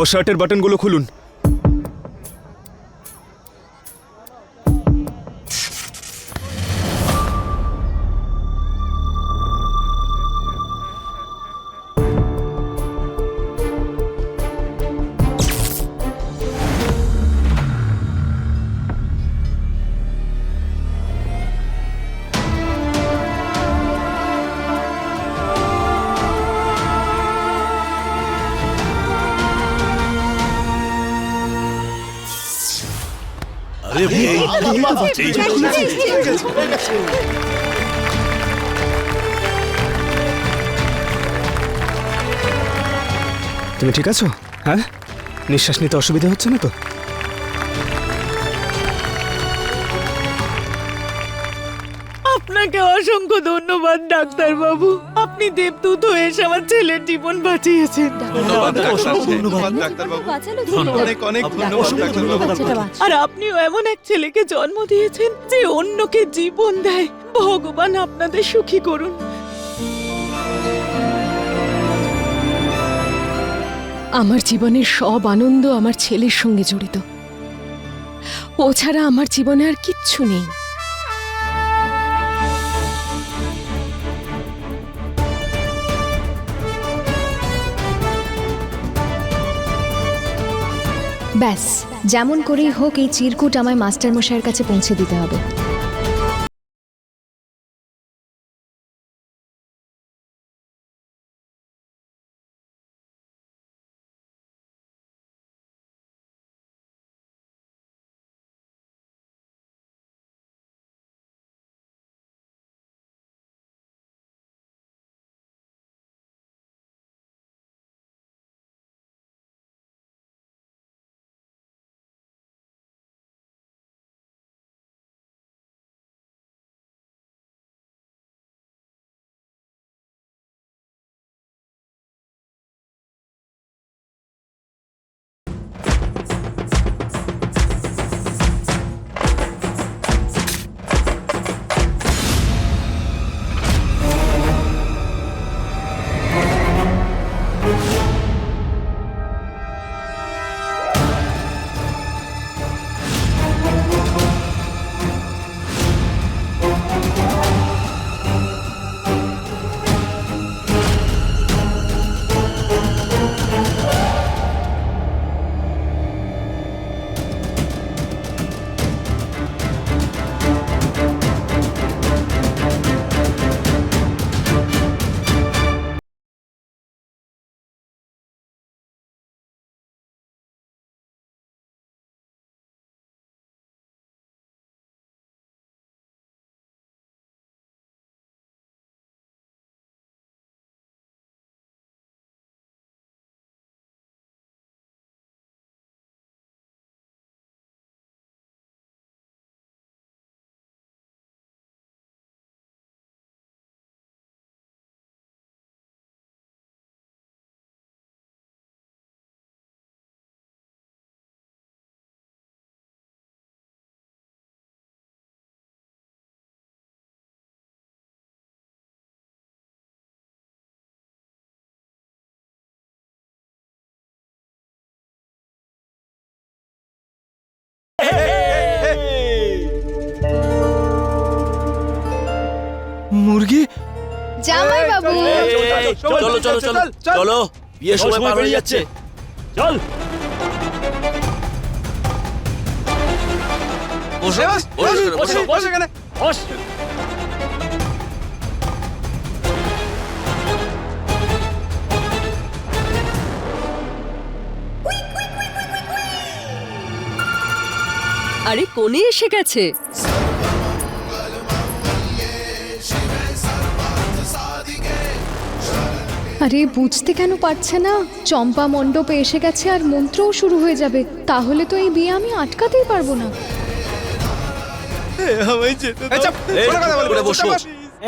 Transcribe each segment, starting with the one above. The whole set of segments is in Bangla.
ও শার্টের বাটনগুলো খুলুন। আরে তুমি ঠিক আছো? হ্যাঁ? নিঃশ্বাস নিতে অসুবিধা হচ্ছে না তো? আপনাকে অসংখ্য ধন্যবাদ ডাক্তার বাবু আপনি দেবদূত হয়ে এসে আমার ছেলের জীবন বাঁচিয়েছেন। ধন্যবাদ ধন্যবাদ ডাক্তারবাবু। বাঁচালো অনেক অনেক ধন্যবাদ ডাক্তারবাবু। আর আপনিও এমন এক ছেলেকে জন্ম দিয়েছেন যে অন্যকে জীবন দেয়। ভগবান আপনাদের সুখী করুন। আমার জীবনের সব আনন্দ আমার ছেলের সঙ্গে জড়িত। ও ছাড়া আমার জীবনে আর কিচ্ছু নেই। ব্যাস যেমন করেই হোক এই চিরকুট আমায় মাস্টারমশাইয়ের কাছে পৌঁছে দিতে হবে। জামাই বাবু। চলো চলো চলো চলো বিয়ের সময় পার হয়ে যাচ্ছে। চল। বসো বসো বসো বস আরে কোণে এসে গেছে? আরে বুঝতে কেন পারছে না? চম্পা মণ্ডপে এসে গেছে আর মন্ত্রও শুরু হয়ে যাবে। তাহলে তো এই বিয়ে আমি আটকাতেই পারব না।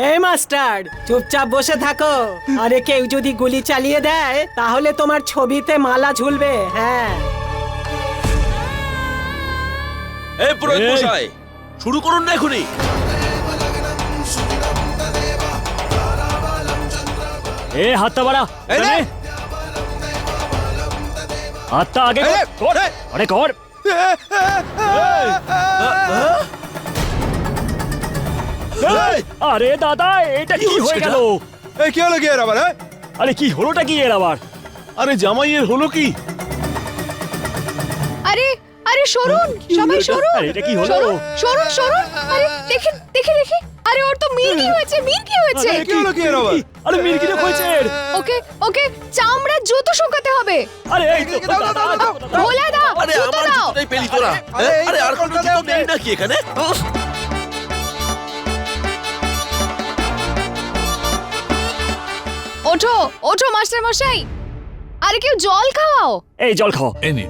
এই মাস্টার চুপচাপ বসে থাকো। আরে কেউ যদি গুলি চালিয়ে দেয় তাহলে তোমার ছবিতে মালা ঝুলবে হ্যাঁ। এই পুরোহিত মশাই শুরু করুন না এখনই। এ হাতটা বাড়া। এই নে। হাতটা আগে কর, কর আরে কর। এই, আরে দাদা এটা কি হয়ে গেল? এই কি হলো কি এর আবার হ্যাঁ? আরে কি হলোটা কি এর আবার? আরে জামাইয়ের হলো কি? আরে আরে সরুন সবাই সরুন। আরে, এটা কি হলো? সরুন সরুন সরুন। আরে দেখি দেখি দেখি। আরে ওর তো মির কি হয়েছে মির কি হয়েছে কি হলো কি এর আবার? আরে মিরগিরে হয়েছে এর। ওকে ওকে চামড়া জুতো শুকাতে হবে। আরে এই তো, দাও, দাও, দাও, দাও। ভোলা দাও আরে জুতো আমার দাও। জুতোটাই পেলি তোরা। আরে, হ্যাঁ? আরে আর কোনো জুতো নেই নাকি এখানে? ওঠো ওঠো মাস্টার মশাই আরে কেউ জল খাওয়াও? এই জল খাও। এই নিন।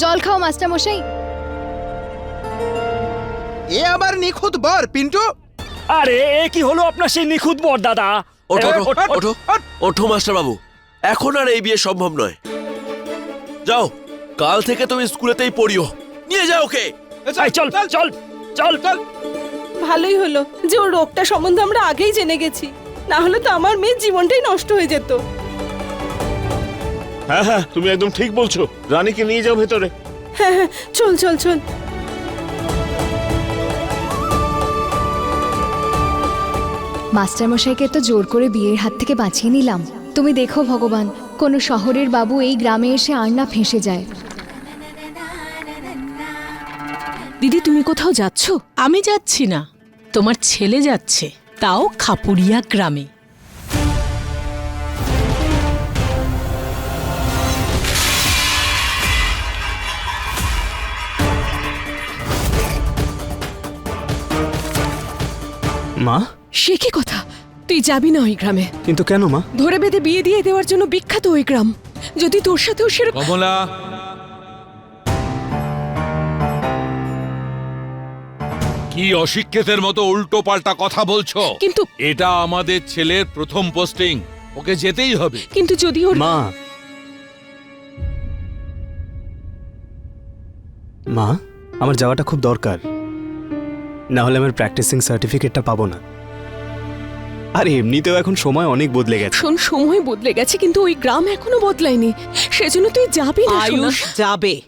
জল খাও মাস্টার মশাই এ আবার নিখুঁত বর পিন্টু। আরে এ কি হলো আপনার সেই নিখুঁত বর দাদা? ওঠো ওঠো মাস্টার বাবু এখন আর এই বিয়ে সম্ভব নয়। যাও কাল থেকে তুমি স্কুলেতেই পড়িও। নিয়ে যাও ওকে। এই, চল চল চল। চল। ভালোই হলো যে ওর রোগটা সম্বন্ধে আমরা আগেই জেনে গেছি। না হলে তো আমার মেয়ের জীবনটাই নষ্ট হয়ে যেত। হ্যাঁ হ্যাঁ তুমি একদম ঠিক বলছো। রানীকে নিয়ে যাও ভেতরে। হ্যাঁ হ্যাঁ চল চল চল। মাস্টার মশাইকে তো জোর করে বিয়ের হাত থেকে বাঁচিয়ে নিলাম। তুমি দেখো ভগবান কোনো শহরের বাবু এই গ্রামে এসে আর না ফেঁসে যায়। দিদি তুমি কোথাও যাচ্ছ? আমি যাচ্ছি না। তোমার ছেলে যাচ্ছে তাও খাপুরিয়া গ্রামে। মা সে কি কথা? তুই যাবি না ওই গ্রামে। কিন্তু কেন মা? ধরে বেঁধে বিয়ে দিয়ে দেওয়ার জন্য বিখ্যাত ওই গ্রাম। যদি তোর সাথেও সেরকম কমলা! কি অশিক্ষিতের মতো উল্টো পাল্টা কথা বলছো? কিন্তু এটা আমাদের ছেলের প্রথম পোস্টিং ওকে যেতেই হবে। কিন্তু যদি ওর মা! মা আমার যাওয়াটা খুব দরকার। না হলে আমার প্র্যাকটিসিং সার্টিফিকেটটা পাবো না। আর এমনিতেও এখন সময় অনেক বদলে গেছে। শোন সময় বদলে গেছে কিন্তু ওই গ্রাম এখনও বদলায়নি। সেজন্য তুই যাবি না সোনা। আয়ুষ যাবে।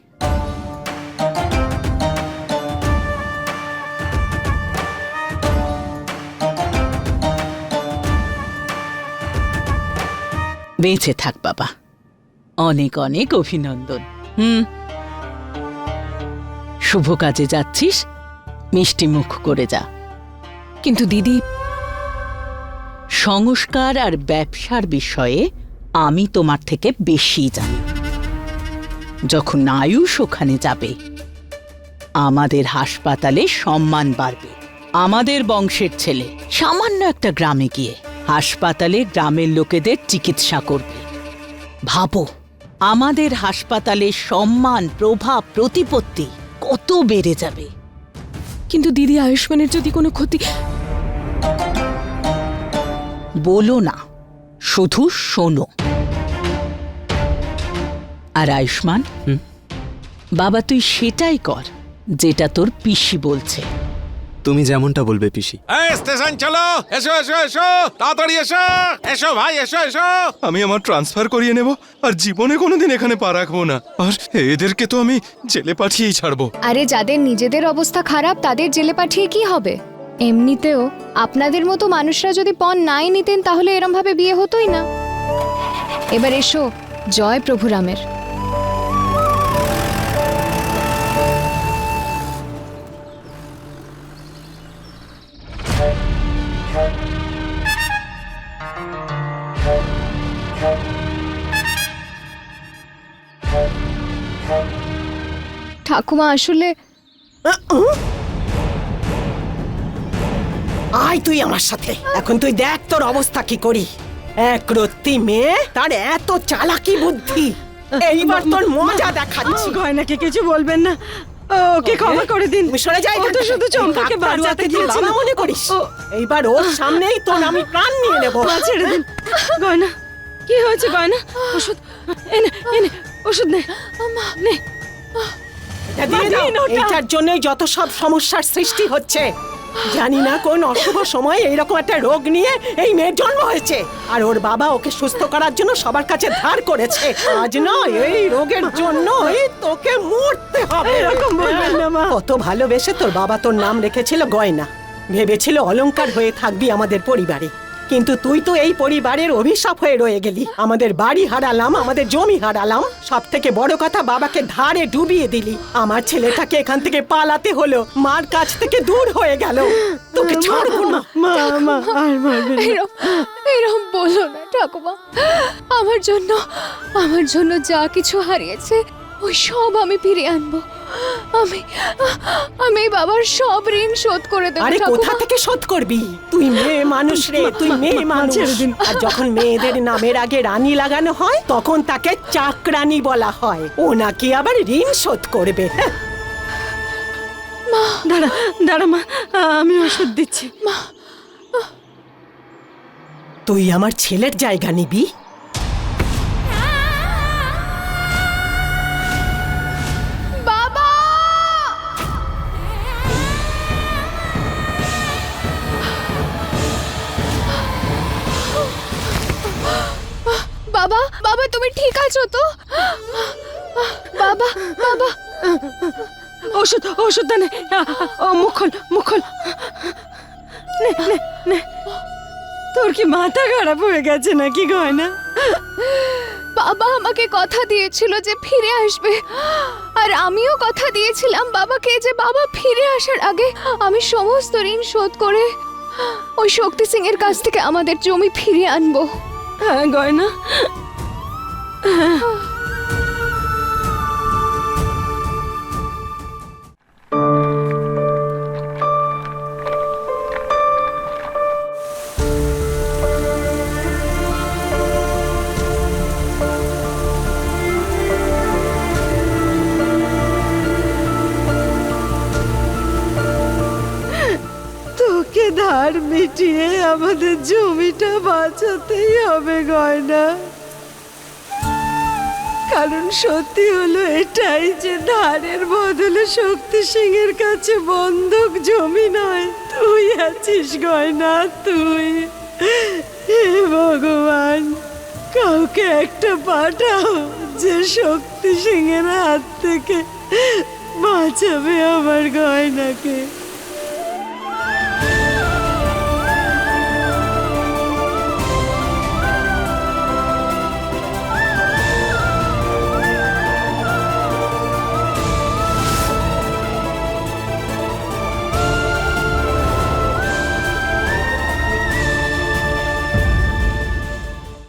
বেঁচে থাক বাবা। অনেক অনেক অভিনন্দন। হুম? শুভ কাজে যাচ্ছিস মিষ্টি মুখ করে যা। কিন্তু দিদি সংস্কার আর ব্যবসার বিষয়ে আমি তোমার থেকে বেশি জানি। যখন আয়ুষ ওখানে যাবে, আমাদের হাসপাতালে সম্মান বাড়বে। আমাদের বংশের ছেলে, সামান্য একটা গ্রামে গিয়ে হাসপাতালে গ্রামের লোকেদের চিকিৎসা করবে। ভাবো, আমাদের হাসপাতালে সম্মান, প্রভাব, প্রতিপত্তি কত বেড়ে যাবে। কিন্তু দিদি, আয়ুষ্মানের যদি কোনো ক্ষতি বলো না শুধু শোনো। আর আয়ুষ্মান হুম? বাবা তুই সেটাই কর যেটা তোর পিসি বলছে। তুমি যেমনটা বলবে পিসি। স্টেশন চলো! এসো এসো এসো! তাড়াতাড়ি এসো! এসো ভাই এসো এসো! আমি আমার ট্রান্সফার করিয়ে নেব আর জীবনে কোনোদিন এখানে পা রাখব না। আর এদেরকে তো আমি জেলে পাঠিয়েই ছাড়বো। আরে যাদের নিজেদের অবস্থা খারাপ তাদের জেলে পাঠিয়ে কি হবে? এমনিতেও আপনাদের মতো মানুষরা যদি পণ নাই নিতেন তাহলে এরম ভাবে বিয়ে হতোই না। এবার এসো, জয় প্রভু রামের। ঠাকুমা, আসলে আয় তুই আমার সাথে। এখন তুই দেখ তোর অবস্থা কি করি। এক রত্তি মেয়ে তার এত চালাকি বুদ্ধি। এইবার তোর মজা দেখাচ্ছি। গয়নাকে কিছু বলবেন না। ওকে ক্ষমা করে দিন। সরে যাই তো শুধু চম্পাকে বাঁচাতে গিয়েছিল। মনে করিস? এইবার ওর সামনেই তোর আমি প্রাণ নিয়ে নেব। মা ছেড়ে দিন। গয়না কি হয়েছে গয়না? ওষুধ এনে এনে ওষুধ নে। নে। এটা দিয়ে দাও। দিন জন্যই যত সব সমস্যার সৃষ্টি হচ্ছে। জানি না কোন অশুভ সময় এইরকম একটা রোগ নিয়ে এই মেয়ের জন্ম হয়েছে। আর ওর বাবা ওকে সুস্থ করার জন্য সবার কাছে ধার করেছে। আজ নয় এই রোগের জন্যই তোকে মরতে হবে। এরকম বলবেন না মা। কত ভালোবেসে তোর বাবা তোর নাম রেখেছিল গয়না। ভেবেছিল অলংকার হয়ে থাকবি আমাদের পরিবারে। কিন্তু তুই তো এই পরিবারের অভিশাপ হয়ে রয়ে গেলি। আমাদের বাড়ি হারালাম আমাদের জমি হারালাম। সব থেকে বড় কথা বাবাকে ধারে ডুবিয়ে দিলি। আমার ছেলেটাকে এখান থেকে পালাতে হলো মার কাছ থেকে দূর হয়ে গেল। তোকে ছাড়বো না। এরম এরম বলো না ঠাকুমা। আমার জন্য আমার জন্য যা কিছু হারিয়েছে ওই সব আমি ফিরে আনব। আমি আমি বাবার সব ঋণ শোধ করে দেবো আরে কোথা থেকে শোধ করবি? তুই মেয়ে মানুষ রে তুই মেয়ে মানুষ। আর যখন মেয়েদের নামের আগে রানী লাগানো হয় তখন তাকে চাকরানী বলা হয়। ও নাকি আবার ঋণ শোধ করবে। হ্যাঁ। দাঁড়া দাঁড়া মা আমি ওষুধ দিচ্ছি। মা। তুই আমার ছেলের জায়গা নিবি? বাবা তুমি ঠিক আছো তো? বাবা বাবা। ওষুধ ওষুধ নে। ও মুখল মুখল নে নে নে। তোর কি মাথা খারাপ হয়ে গেছে নাকি গয়না? বাবা আমাকে কথা দিয়েছিল যে ফিরে আসবে। আর আমিও কথা দিয়েছিলাম বাবাকে যে বাবা ফিরে আসার আগে আমি সমস্ত ঋণ শোধ করে ওই শক্তি সিং এর কাছ থেকে আমাদের জমি ফিরিয়ে আনব। হ্যাঁ গয়না। ধার মিটিয়ে আমাদের জমিটা বাঁচাতেই হবে গয়না। কারণ সত্যি হলো এটাই যে ধারের বদলে শক্তি সিং এর কাছে বন্ধক জমি নয়। তুই আছিস গয়না, তুই। হে ভগবান, কাউকে একটা পাঠাও যে শক্তি সিং এর হাত থেকে বাঁচাবে আমার গয়নাকে।